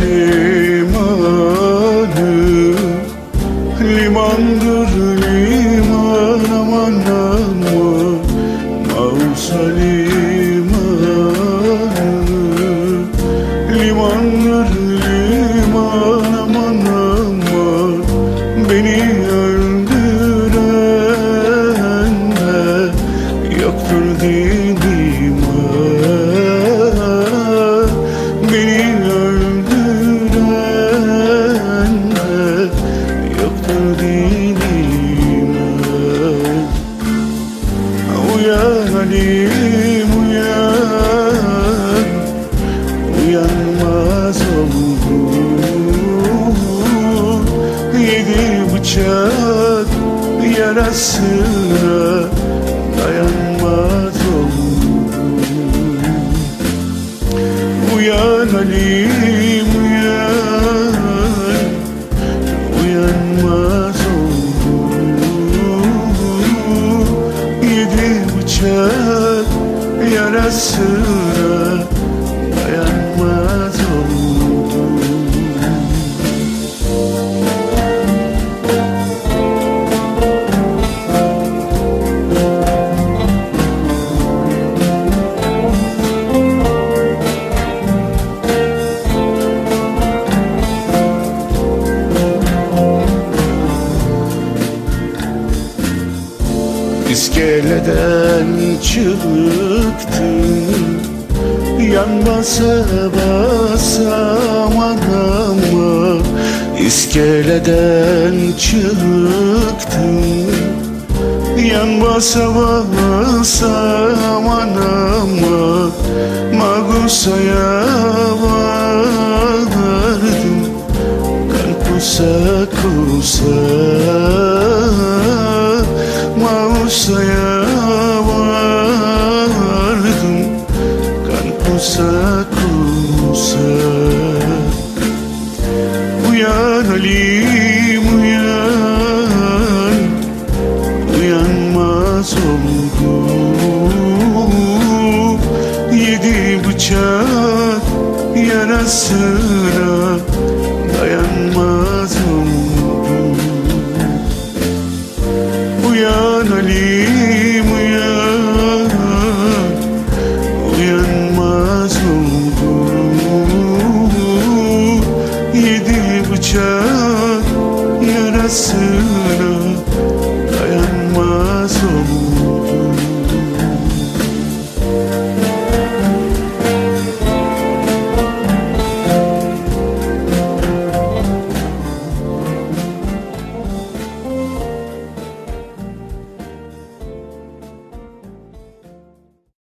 limanı Limandır liman aman aman limanı Halim uyan Uyanmaz oldum. Yedi bıçak yarasına dayanmaz oldum. Uyan Halim uyan Uyanmaz yarasına dayanmaz İskeleden çıktım Yan basa basa aman İskeleden çıktım Yan basa basa aman Magusa'ya vardım. Kan kusa kusa Mausa'ya vardım Kan kusa Uyan Halim uyan. Uyanmaz oldum. Yedi bıçak yarasına oldum Yedi bıçak yarasına